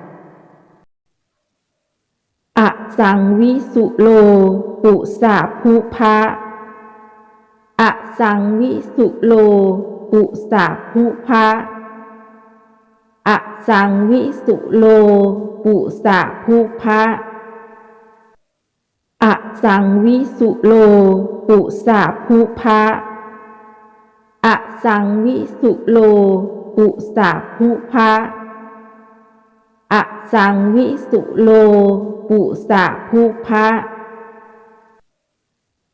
ะ สังวิสุโล ปุสะภูพะอะสังวิสุโล ปุสะภูพะอะสังวิสุโล ปุสะภูพะอะสังวิสุโล ปุสะภูพะอะสังวิสุโล ปุสะภูพะ อะสังวิสุโล ปุสะภูพะ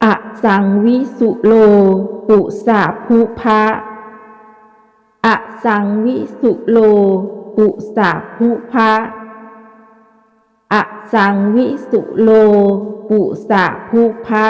อะสังวิสุโล ปุสะภูพะอะสังวิสุโล ปุสะภูพะอะสังวิสุโล ปุสะภูพะ